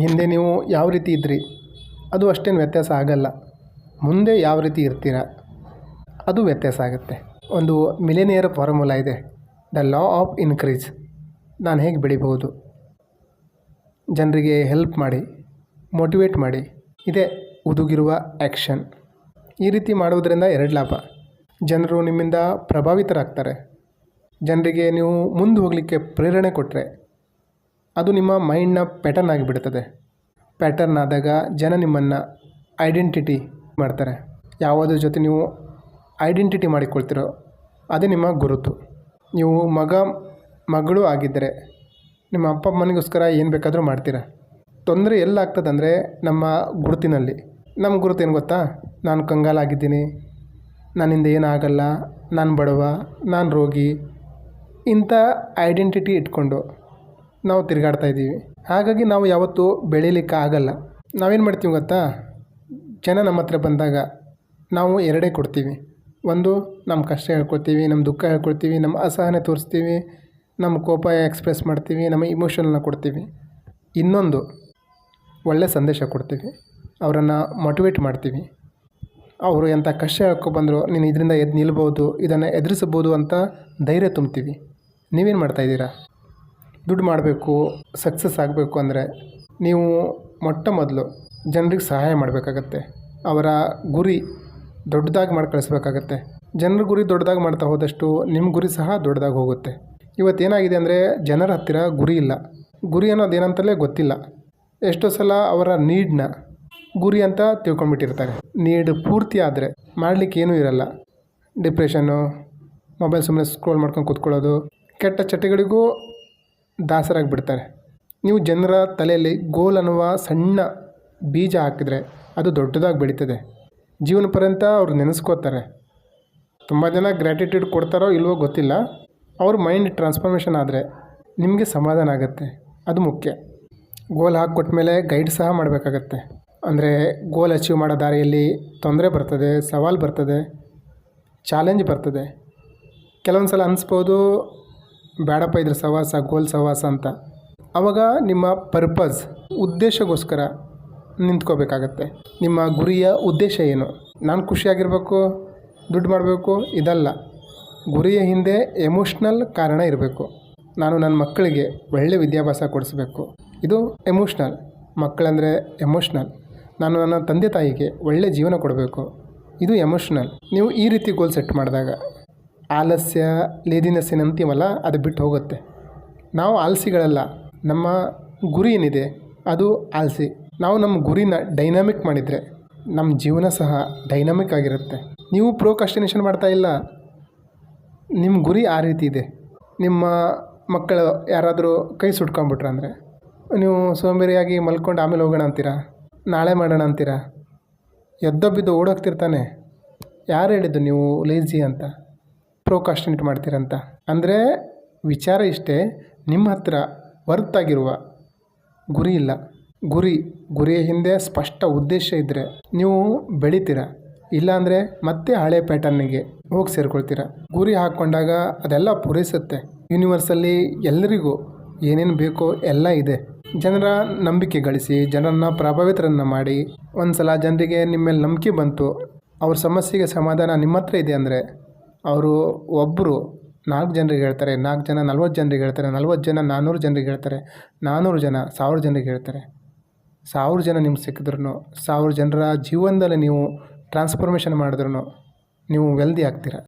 ಹಿಂದೆ ನೀವು ಯಾವ ರೀತಿ ಇದ್ರಿ? ಅದು ಅಷ್ಟೇನು ವ್ಯತ್ಯಾಸ ಆಗಲ್ಲ. ಮುಂದೆ ಯಾವ ರೀತಿ ಇರ್ತೀರ? ಅದು ವ್ಯತ್ಯಾಸ ಆಗುತ್ತೆ. ಒಂದು ಮಿಲೇನಿಯರ್ ಫಾರ್ಮುಲಾ ಇದೆ. The law of increase. ನಾನು ಹೇಗೆ ಬೆಳಿಬಹುದು? ಜನರಿಗೆ ಹೆಲ್ಪ್ ಮಾಡಿ, ಮೋಟಿವೇಟ್ ಮಾಡಿ. ಇದೇ ಹುದುಗಿರುವ ಆ್ಯಕ್ಷನ್ ಈ ರೀತಿ ಮಾಡುವುದರಿಂದ ಎರಡು ಲಾಭ. ಜನರು ನಿಮ್ಮಿಂದ ಪ್ರಭಾವಿತರಾಗ್ತಾರೆ. ಜನರಿಗೆ ನೀವು ಮುಂದೆ ಹೋಗಲಿಕ್ಕೆ ಪ್ರೇರಣೆ ಕೊಟ್ಟರೆ ಅದು ನಿಮ್ಮ ಮೈಂಡ್ನ ಪ್ಯಾಟರ್ನ್ ಆಗಿಬಿಡ್ತದೆ. ಪ್ಯಾಟರ್ನ್ ಆದಾಗ ಜನ ನಿಮ್ಮನ್ನು ಐಡೆಂಟಿಟಿ ಮಾಡ್ತಾರೆ. ಯಾವುದ್ರ ಜೊತೆ ನೀವು ಐಡೆಂಟಿಟಿ ಮಾಡಿಕೊಳ್ತಿರೋ ಅದೇ ನಿಮ್ಮ ಗುರುತು. ನೀವು ಮಗ, ಮಗಳು ಆಗಿದ್ದರೆ ನಿಮ್ಮ ಅಪ್ಪ, ಅಮ್ಮನಿಗೋಸ್ಕರ ಏನು ಬೇಕಾದರೂ ಮಾಡ್ತೀರಾ. ತೊಂದರೆ ಎಲ್ಲಾಗ್ತದಂದರೆ ನಮ್ಮ ಗುರುತಿನಲ್ಲಿ. ನಮ್ಮ ಗುರುತು ಏನು ಗೊತ್ತಾ? ನಾನು ಕಂಗಾಲಾಗಿದ್ದೀನಿ, ನನ್ನಿಂದ ಏನಾಗಲ್ಲ ನಾನು ಬಡವ, ನಾನು ರೋಗಿ ಇಂಥ ಐಡೆಂಟಿಟಿ ಇಟ್ಕೊಂಡು ನಾವು ತಿರುಗಾಡ್ತಾ ಇದ್ದೀವಿ. ಹಾಗಾಗಿ ನಾವು ಯಾವತ್ತೂ ಬೆಳೀಲಿಕ್ಕೆ ಆಗಲ್ಲ. ನಾವೇನು ಮಾಡ್ತೀವಿ ಗೊತ್ತಾ? ಜನ ನಮ್ಮ ಹತ್ರ ಬಂದಾಗ ನಾವು ಎರಡೇ ಕೊಡ್ತೀವಿ. ಒಂದು ನಮ್ಮ ಕಷ್ಟ ಹೇಳ್ಕೊಳ್ತೀವಿ ನಮ್ಮ ದುಃಖ ಹೇಳ್ಕೊಳ್ತೀವಿ ನಮ್ಮ ಅಸಹನೆ ತೋರಿಸ್ತೀವಿ ನಮ್ಮ ಕೋಪ ಎಕ್ಸ್ಪ್ರೆಸ್ ಮಾಡ್ತೀವಿ, ನಮ್ಮ ಇಮೋಷನ್ನ ಕೊಡ್ತೀವಿ. ಇನ್ನೊಂದು ಒಳ್ಳೆ ಸಂದೇಶ ಕೊಡ್ತೀವಿ. ಅವರನ್ನು ಮೋಟಿವೇಟ್ ಮಾಡ್ತೀವಿ. ಅವರು ಎಂಥ ಕಷ್ಟ ಹೇಳ್ಕೊಬಂದರು ನೀನು ಇದರಿಂದ ಎದ್ದು ನಿಲ್ಬೋದು, ಇದನ್ನು ಎದುರಿಸ್ಬೋದು ಅಂತ ಧೈರ್ಯ ತುಂಬ್ತೀವಿ. ನೀವೇನು ಮಾಡ್ತಾಯಿದ್ದೀರಾ ದುಡ್ಡು ಮಾಡಬೇಕು ಸಕ್ಸಸ್ ಆಗಬೇಕು ಅಂದರೆ ನೀವು ಮೊಟ್ಟ ಮೊದಲು ಜನರಿಗೆ ಸಹಾಯ ಮಾಡಬೇಕಾಗತ್ತೆ. ಅವರ ಗುರಿ ದೊಡ್ಡದಾಗಿ ಮಾಡಿ ಕಳಿಸ್ಬೇಕಾಗತ್ತೆ. ಜನರ ಗುರಿ ದೊಡ್ಡದಾಗಿ ಮಾಡ್ತಾ ಹೋದಷ್ಟು ನಿಮ್ಮ ಗುರಿ ಸಹ ದೊಡ್ಡದಾಗಿ ಹೋಗುತ್ತೆ. ಇವತ್ತೇನಾಗಿದೆ ಅಂದರೆ ಜನರ ಹತ್ತಿರ ಗುರಿ ಇಲ್ಲ. ಗುರಿ ಅನ್ನೋದು ಏನಂತಲೇ ಗೊತ್ತಿಲ್ಲ. ಎಷ್ಟೋ ಸಲ ಅವರ ನೀಡ್ನ ಗುರಿ ಅಂತ ತಿಳ್ಕೊಂಡ್ಬಿಟ್ಟಿರ್ತಾರೆ. ನೀಡ್ ಪೂರ್ತಿ ಆದರೆ ಮಾಡಲಿಕ್ಕೆ ಏನೂ ಇರಲ್ಲ. ಡಿಪ್ರೆಷನ್ನು, ಮೊಬೈಲ್ ಸುಮ್ಮನೆ ಸ್ಕ್ರೋಲ್ ಮಾಡ್ಕೊಂಡು ಕೂತ್ಕೊಳ್ಳೋದು, ಕೆಟ್ಟ ಚಟಗಳಿಗೂ ದಾಸರಾಗಿ ಬಿಡ್ತಾರೆ ನೀವು ಜನರ ತಲೆಯಲ್ಲಿ ಗೋಲ್ ಅನ್ನುವ ಸಣ್ಣ ಬೀಜ ಹಾಕಿದರೆ ಅದು ದೊಡ್ಡದಾಗಿ ಬೆಳೀತದೆ ಜೀವನ ಪರ್ಯಂತ ಅವ್ರು ನೆನೆಸ್ಕೋತಾರೆ. ತುಂಬ ಜನ ಗ್ರ್ಯಾಟಿಟ್ಯೂಡ್ ಕೊಡ್ತಾರೋ ಇಲ್ವೋ ಗೊತ್ತಿಲ್ಲ. ಅವ್ರ ಮೈಂಡ್ ಟ್ರಾನ್ಸ್ಫಾರ್ಮೇಷನ್ ಆದರೆ ನಿಮಗೆ ಸಮಾಧಾನ ಆಗುತ್ತೆ. ಅದು ಮುಖ್ಯ. ಗೋಲ್ ಹಾಕ್ಕೊಟ್ಮೇಲೆ ಗೈಡ್ ಸಹ ಮಾಡಬೇಕಾಗತ್ತೆ. ಅಂದರೆ ಗೋಲ್ ಅಚೀವ್ ಮಾಡೋ ದಾರಿಯಲ್ಲಿ ತೊಂದರೆ ಬರ್ತದೆ, ಸವಾಲು ಬರ್ತದೆ ಚಾಲೆಂಜ್ ಬರ್ತದೆ. ಕೆಲವೊಂದು ಸಲ ಅನಿಸ್ಬೋದು ಬೇಡಪ್ಪ ಇದ್ರ ಸವಾಸ ಗೋಲ್ ಸವಾಸ ಅಂತ. ಆವಾಗ ನಿಮ್ಮ ಪರ್ಪಸ್ ಉದ್ದೇಶಗೋಸ್ಕರ ನಿಂತ್ಕೋಬೇಕಾಗತ್ತೆ. ನಿಮ್ಮ ಗುರಿಯ ಉದ್ದೇಶ ಏನು? ನಾನು ಖುಷಿಯಾಗಿರಬೇಕು, ದುಡ್ಡು ಮಾಡಬೇಕು, ಇದಲ್ಲ. ಗುರಿಯ ಹಿಂದೆ ಎಮೋಷ್ನಲ್ ಕಾರಣ ಇರಬೇಕು. ನಾನು ನನ್ನ ಮಕ್ಕಳಿಗೆ ಒಳ್ಳೆ ವಿದ್ಯಾಭ್ಯಾಸ ಕೊಡಿಸ್ಬೇಕು. ಇದು ಎಮೋಷ್ನಲ್ ಮಕ್ಕಳಂದರೆ ಎಮೋಷ್ನಲ್ ನಾನು ನನ್ನ ತಂದೆ ತಾಯಿಗೆ ಒಳ್ಳೆ ಜೀವನ ಕೊಡಬೇಕು. ಇದು ಎಮೋಷ್ನಲ್ ನೀವು ಈ ರೀತಿ ಗೋಲ್ ಸೆಟ್ ಮಾಡಿದಾಗ ಆಲಸ್ಯ ಲೇದಿನೆಸ್ ಏನು ಅಂತೀವಲ್ಲ ಅದು ಬಿಟ್ಟು ಹೋಗುತ್ತೆ. ನಾವು ಆಲಸಿಗಳಲ್ಲ, ನಮ್ಮ ಗುರಿ ಏನಿದೆ, ಅದು ಆಲಸಿ. ನಾವು ನಮ್ಮ ಗುರಿನ ಡೈನಾಮಿಕ್ ಮಾಡಿದರೆ, ನಮ್ಮ ಜೀವನ ಸಹ ಡೈನಾಮಿಕ್ ಆಗಿರುತ್ತೆ. ನೀವು ಪ್ರೋಕಾಸ್ಟಿನೇಷನ್ ಮಾಡ್ತಾ ಇಲ್ಲ, ನಿಮ್ಮ ಗುರಿ ಆ ರೀತಿ ಇದೆ. ನಿಮ್ಮ ಮಕ್ಕಳು ಯಾರಾದರೂ ಕೈ ಸುಟ್ಕೊಂಬಿಟ್ರೆ ಅಂದರೆ, ನೀವು ಸೋಂಬೇರಿಯಾಗಿ ಮಲ್ಕೊಂಡು ಆಮೇಲೆ ಹೋಗೋಣ ಅಂತೀರಾ? ನಾಳೆ ಮಾಡೋಣ ಅಂತೀರಾ? ಎದ್ದೊಬ್ಬಿದ್ದು ಓಡೋಗ್ತಿರ್ತಾನೆ. ಯಾರು ಹೇಳಿದ್ದು ನೀವು ಲೇಜಿ ಅಂತ? ಪ್ರೋಕಾಸ್ಟಿನೇಟ್ ಮಾಡ್ತೀರಂತ. ಅಂದರೆ ವಿಚಾರ ಇಷ್ಟೇ, ನಿಮ್ಮ ಹತ್ರ ಆಗಿರುವ ಗುರಿ ಇಲ್ಲ. ಗುರಿ, ಗುರಿಯ ಹಿಂದೆ ಸ್ಪಷ್ಟ ಉದ್ದೇಶ ಇದ್ದರೆ ನೀವು ಬೆಳಿತೀರ. ಇಲ್ಲಾಂದರೆ ಮತ್ತೆ ಹಳೆ ಪ್ಯಾಟರ್ನಿಗೆ ಹೋಗಿ ಸೇರ್ಕೊಳ್ತೀರ. ಗುರಿ ಹಾಕ್ಕೊಂಡಾಗ ಅದೆಲ್ಲ ಪೂರೈಸುತ್ತೆ. ಯೂನಿವರ್ಸಲ್ಲಿ ಎಲ್ಲರಿಗೂ ಏನೇನು ಬೇಕೋ ಎಲ್ಲ ಇದೆ. ಜನರ ನಂಬಿಕೆ ಗಳಿಸಿ, ಜನರನ್ನು ಪ್ರಭಾವಿತರನ್ನು ಮಾಡಿ ಒಂದು ಸಲ ಜನರಿಗೆ ನಿಮ್ಮ ಮೇಲೆ ನಂಬಿಕೆ ಬಂತು, ಅವ್ರ ಸಮಸ್ಯೆಗೆ ಸಮಾಧಾನ ನಿಮ್ಮ ಹತ್ರ ಇದೆ ಅಂದರೆ ಅವರು ಒಬ್ಬರು ನಾಲ್ಕು ಜನರಿಗೆ ಹೇಳ್ತಾರೆ, ನಾಲ್ಕು ಜನ ನಲ್ವತ್ತು ಜನರಿಗೆ ಹೇಳ್ತಾರೆ, ನಲ್ವತ್ತು ಜನ ನಾನ್ನೂರು ಜನರಿಗೆ ಹೇಳ್ತಾರೆ ನಾನ್ನೂರು ಜನ ಸಾವಿರ ಜನರಿಗೆ ಹೇಳ್ತಾರೆ. ಸಾವಿರ ಜನ ನಿಮ್ಗೆ ಸಿಕ್ಕಿದ್ರು ಸಾವಿರ ಜನರ ಜೀವನದಲ್ಲಿ ನೀವು ಟ್ರಾನ್ಸ್ಫಾರ್ಮೇಷನ್ ಮಾಡಿದ್ರು ನೀವು ವೆಲ್ದಿ ಆಗ್ತೀರ.